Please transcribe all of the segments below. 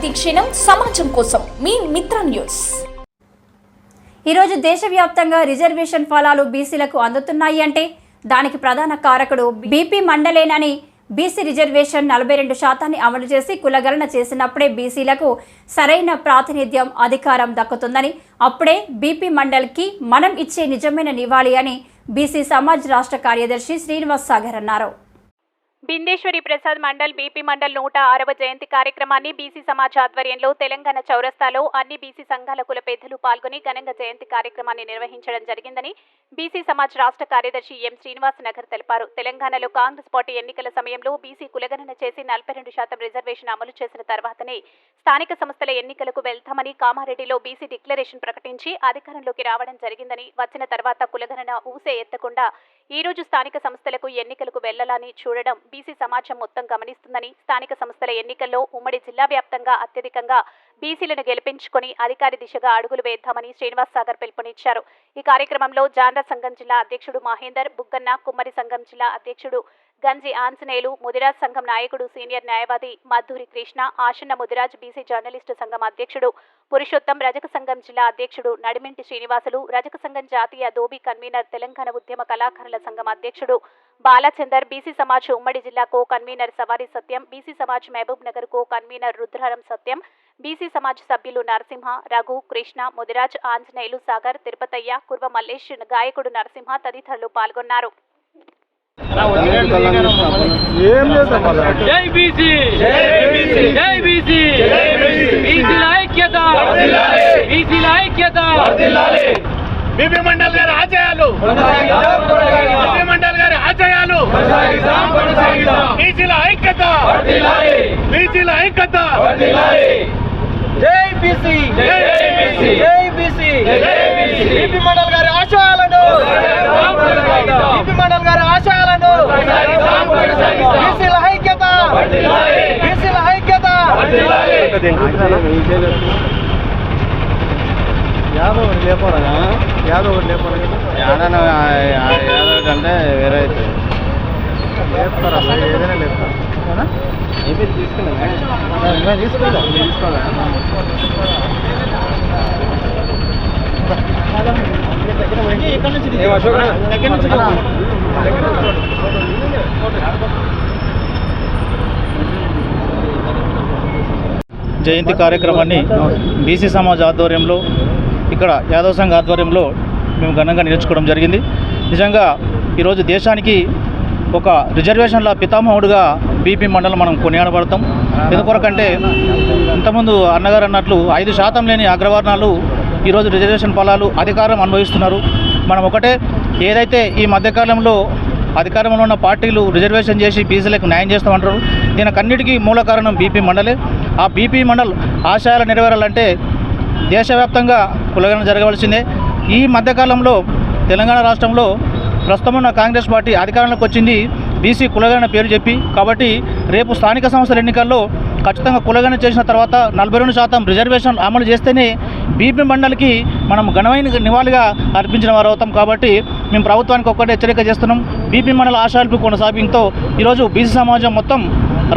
ప్రతిక్షణం సమాజం కోసం మీ మిత్ర న్యూస్. ఈరోజు దేశవ్యాప్తంగా రిజర్వేషన్ ఫలాలు బీసీలకు అందుతున్నాయి అంటే దానికి ప్రధాన కారకుడు బీపీ మండలేనని బీసీ రిజర్వేషన్ నలభై రెండు శాతాన్ని అమలు చేసి కులగణన చేసినప్పుడే బీసీలకు సరైన ప్రాతినిధ్యం అధికారం దక్కుతుందని అప్పుడే బీపీ మండల్కి మనం ఇచ్చే నిజమైన నివాళి అని బీసీ సమాజ్ రాష్ట్ర కార్యదర్శి శ్రీనివాస్ సాగర్ అన్నారు. బిందేశ్వరి ప్రసాద్ మండల్ బీపీ మండల్ నూట ఆరవ జయంతి కార్యక్రమాన్ని బీసీ సమాజ్ ఆధ్వర్యంలో తెలంగాణ చౌరస్తాలో అన్ని బీసీ సంఘాల కుల పెద్దలు పాల్గొని ఘనంగా జయంతి కార్యక్రమాన్ని నిర్వహించడం జరిగిందని బీసీ సమాజ్ రాష్ట్ర కార్యదర్శి ఎం శ్రీనివాస్ నగర్ తెలిపారు. తెలంగాణలో కాంగ్రెస్ పార్టీ ఎన్నికల సమయంలో బీసీ కులగణన చేసి నలభై రెండు శాతం రిజర్వేషన్ అమలు చేసిన తర్వాతనే స్థానిక సంస్థల ఎన్నికలకు వెళ్తామని కామారెడ్డిలో బీసీ డిక్లరేషన్ ప్రకటించి అధికారంలోకి రావడం జరిగిందని వచ్చిన తర్వాత కులగణన ఊసే ఎత్తకుండా ఈ రోజు స్థానిక సంస్థలకు ఎన్నికలకు వెళ్ళాలని చూడడం బీసీ సమాజం మొత్తం గమనిస్తుందని స్థానిక సంస్థల ఎన్నికల్లో ఉమ్మడి జిల్లా వ్యాప్తంగా అత్యధికంగా బీసీలను గెలిపించుకొని అధికారి దిశగా అడుగులు వేద్దామని శ్రీనివాస్ సాగర్ పిలుపునిచ్చారు. ఈ కార్యక్రమంలో జాండ్ర సంఘం జిల్లా అధ్యక్షుడు మహేందర్ బుగ్గన్న కుమ్మరి సంఘం జిల్లా అధ్యక్షుడు గంజి ఆంజనేయులు ముదిరాజ్ సంఘం నాయకుడు సీనియర్ న్యాయవాది మధురి కృష్ణ ఆశన్న ముదిరాజ్ బీసీ జర్నలిస్టు సంఘం అధ్యక్షుడు పురుషోత్తం రజక సంఘం జిల్లా అధ్యక్షుడు నడిమింటి శ్రీనివాసులు రజక సంఘం జాతీయ దోబీ కన్వీనర్ తెలంగాణ ఉద్యమ కళాకారుల సంఘం అధ్యక్షుడు బాలచందర్ బీసీ సమాజ్ ఉమ్మడి జిల్లా co convener Savari Satyam BC Samaj Mahabubnagar co convener Rudraharam Satyam BC Samaj సభ్యులు నరసింహ రఘు కృష్ణ ముదిరాజ్ ఆంజనేయులు సాగర్ తిరుపతయ్య కుర్వ మల్లేష్ గాయకుడు నరసింహ తదితరులు పాల్గొన్నారు. ఏం చేద్దాం మళ్ళా? జై బీసీ జై బీసీ బీసీల ఐక్యత బీసీల ఐక్యత బీపీ మండల్ గారి ఆశయాలు బీపీ మండల్ గారి ఆశయాలు బీసీల ఐక్యత బీసీల ఐక్యత జై బీసీ జై బీసీ జై బీసీ బీపీ మండల్ గారి ఆశయాలను బీపీ మండల్ గారి ఆశయాలను బీసీల ఐక్యత బీసీల ఐక్యత యాదవ్ ఒకటి లేపాలా యాదవ్ ఒకటి లేపాలా యాదవ్ యాదవ్ అంటే వేరే అయితే. లేపుతారా? ఏదైనా లేపుతారా? అయిపోయి తీసుకున్నా తీసుకోవాలి తీసుకోవాలా ఇక్కడ నుంచి దగ్గర నుంచి జయంతి కార్యక్రమాన్ని బీసీ సమాజ్ ఆధ్వర్యంలో ఇక్కడ యాదవ సంఘ ఆధ్వర్యంలో మేము ఘనంగా నేర్చుకోవడం జరిగింది. నిజంగా ఈరోజు దేశానికి ఒక రిజర్వేషన్ల పితామహుడుగా బీపీ మండలం మనం కొనియాడబడతాం. ఎందుకొరకంటే ఇంతకుముందు అన్నగారు అన్నట్లు ఐదు శాతం లేని అగ్రవర్ణాలు ఈరోజు రిజర్వేషన్ ఫలాలు అధికారం అనుభవిస్తున్నారు మనం ఒకటే ఏదైతే ఈ మధ్యకాలంలో అధికారంలో ఉన్న పార్టీలు రిజర్వేషన్ చేసి బీసీలకు న్యాయం చేస్తామంటారు. దీనికి అన్నిటికీ మూల కారణం బీపీ మండలే. ఆ బీపీ మండల్ ఆశయాలు నెరవేరాలంటే దేశవ్యాప్తంగా కులగన జరగవలసిందే. ఈ మధ్యకాలంలో తెలంగాణ రాష్ట్రంలో ప్రస్తుతం ఉన్న కాంగ్రెస్ పార్టీ అధికారంలోకి వచ్చింది. బీసీ కులగణ పేరు చెప్పి కాబట్టి రేపు స్థానిక సంస్థల ఎన్నికల్లో ఖచ్చితంగా కులగణ చేసిన తర్వాత నలభై రెండు శాతం రిజర్వేషన్ అమలు చేస్తేనే బీపీ మండలికి మనం ఘనమైన నివాళిగా అర్పించిన వారు అవుతాం కాబట్టి మేము ప్రభుత్వానికి ఒక్కటే హెచ్చరిక చేస్తున్నాం. బీపీ మండల ఆశయాలకు కొనసాగింతో ఈరోజు బీసీ సమాజం మొత్తం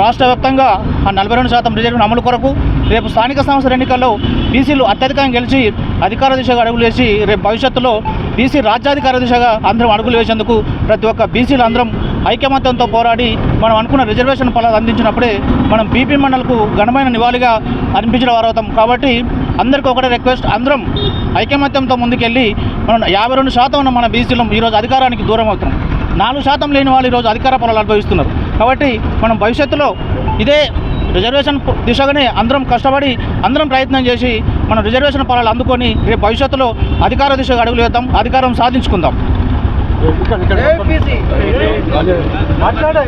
రాష్ట్ర వ్యాప్తంగా ఆ నలభై రెండు శాతం రిజర్వేషన్ అమలు కొరకు రేపు స్థానిక సంస్థల ఎన్నికల్లో బీసీలు అత్యధికంగా గెలిచి అధికార దిశగా అడుగులు వేసి రేపు భవిష్యత్తులో బీసీ రాజ్యాధికార దిశగా అందరం అడుగులు వేసేందుకు ప్రతి ఒక్క బీసీలు అందరం ఐకమత్యంతో పోరాడి మనం అనుకున్న రిజర్వేషన్ ఫలాలు అందించినప్పుడే మనం బీపీ మండలకు ఘనమైన నివాళిగా అనిపించడం వారు అవుతాం కాబట్టి అందరికీ ఒకటే రిక్వెస్ట్. అందరం ఐకమత్యంతో ముందుకెళ్ళి మనం యాభై రెండు శాతం ఉన్న మన బీసీలం ఈరోజు అధికారానికి దూరం అవుతున్నాం. నాలుగు శాతం లేని వాళ్ళు ఈరోజు అధికార పొలాలు అనుభవిస్తున్నారు. కాబట్టి మనం భవిష్యత్తులో ఇదే రిజర్వేషన్ దిశగానే అందరం కష్టపడి అందరం ప్రయత్నం చేసి మనం రిజర్వేషన్ పొలాలు అందుకొని రేపు భవిష్యత్తులో అధికార దిశగా అడుగులు వేద్దాం అధికారం సాధించుకుందాం. బీసీ మాట్లాడా